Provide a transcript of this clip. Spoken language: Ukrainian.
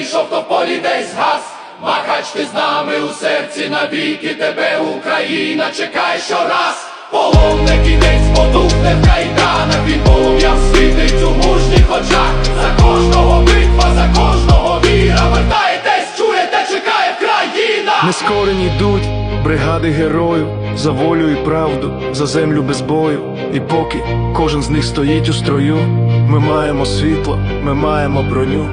Жовто полі десь газ, махач ти з нами у серці навіки тебе Україна Чекай щораз. Половне кінець, потухне в кайданах, він полум'ям світить у мужніх очах. За кожного битва, за кожного віра. Вертаєтесь, чуєте, чекає країна. Нескорені йдуть бригади героїв за волю і правду, за землю без бою. І поки кожен з них стоїть у строю, ми маємо світло, ми маємо броню.